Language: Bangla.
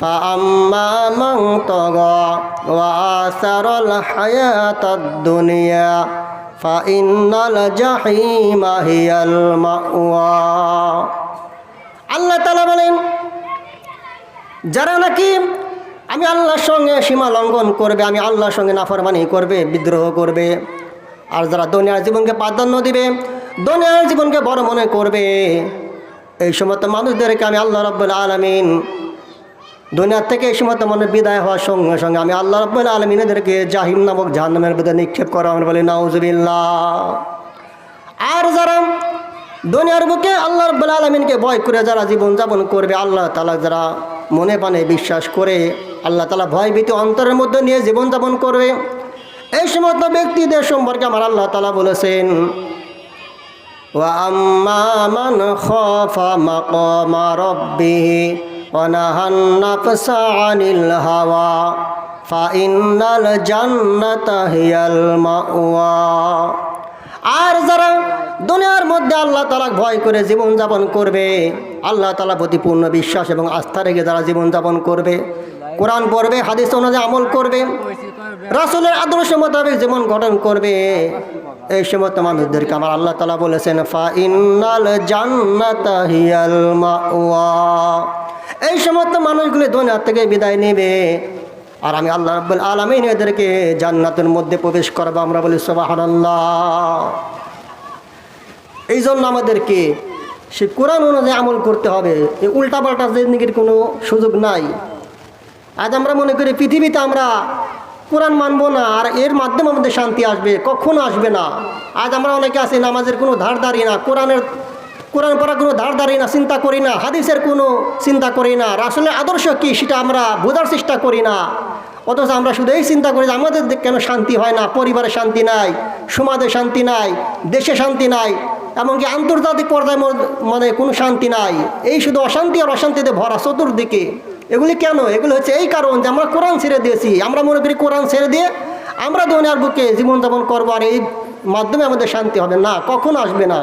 فأما من طغى وآثر الحياة الدنيا فإن الجحيم هي المأوى আল্লাহ তালা বলেন যারা নাকি আমি আল্লাহর সঙ্গে সীমা লঙ্ঘন করবে আমি আল্লাহর সঙ্গে নাফরমানি করবে বিদ্রোহ করবে আর যারা দুনিয়ার জীবনকে প্রাধান্য দিবে দুনিয়ার জীবনকে বড় মনে করবে এই সমস্ত মানুষদেরকে আমি আল্লাহ রব্বুল আলমিন দুনিয়ার থেকে এই সমস্ত মনে বিদায় হওয়ার সঙ্গে সঙ্গে আমি আল্লাহ রব্বুল আলমিন এদেরকে জাহিম নামক জাহান্নামের ভিতরে নিক্ষেপ করা আমরা বলি নাউজুবিল্লাহ আর যারা দুনিয়ার বুকে আল্লাহ রব্বুল আলমিনকে ভয় করে যারা জীবনযাপন করবে আল্লাহ তালা যারা মনে পানে বিশ্বাস করে আল্লাহ তালা ভয় ভীতি অন্তরের মধ্যে নিয়ে জীবনযাপন করবে এই সমস্ত ব্যক্তিদের সম্পর্কে আমার আল্লাহ তালা বলেছেন وأما من خاف مقام ربه ونهى النفس عن الهوى فإن الجنة هي المأوى আর যারা দুনিয়ার মধ্যে আল্লাহ তালা ভয় করে জীবনযাপন করবে আল্লাহ তালা প্রতি পূর্ণ বিশ্বাস এবং আস্থা রেখে যারা জীবনযাপন করবে কোরআন পড়বে হাদিস অনুযায়ী আমল করবে রাসুলের আদর্শ মোতাবেক জীবন গঠন করবে এই সমস্ত মানুষদেরকে আমার আল্লাহ তালা বলেছেন ফা ইন্নাল জান্নাতা হিয়াল মাওয়া এই সমস্ত মানুষগুলি দুনিয়া থেকে বিদায় নেবে। আর আমি আল্লাহ রাব্বুল আলামিন এদেরকে জান্নাতের মধ্যে প্রবেশ করব আমরা বলি সুবহানাল্লাহ। এই জন্য আমাদেরকে সে কোরআন অনুযায়ী আমল করতে হবে। এই উল্টাপাল্টা জিন্দিগির কোনো সুযোগ নাই। আজ আমরা মনে করি পৃথিবীতে আমরা কোরআন মানবো না, আর এর মাধ্যমে আমাদের শান্তি আসবে, কখনো আসবে না। আজ আমরা অনেকে আছি, নামাজের কোনো ধার দাঁড়ি না, কোরআনের কোরআন পড়ার কোনো দাঁড় দাঁড়ি না, চিন্তা করি না, হাদিসের কোনো চিন্তা করি না আসলে আদর্শ কী সেটা আমরা বোঝার চেষ্টা করি না। অথচ আমরা শুধু এই চিন্তা করি যে আমাদের কেন শান্তি হয় না, পরিবারে শান্তি নাই, সমাজে শান্তি নাই, দেশে শান্তি নাই, এমনকি আন্তর্জাতিক পর্যায়ে মানে কোনো শান্তি নাই। এই শুধু অশান্তি আর অশান্তিতে ভরা চতুর্দিকে। এগুলি কেন? এগুলো হচ্ছে এই কারণ যে আমরা কোরআন ছেড়ে দিয়েছি। আমরা মনে করি কোরআন ছেড়ে দিয়ে আমরা দুনিয়ার বুকে জীবনযাপন করব আর এই মাধ্যমে আমাদের শান্তি হবে না, কখন আসবে না।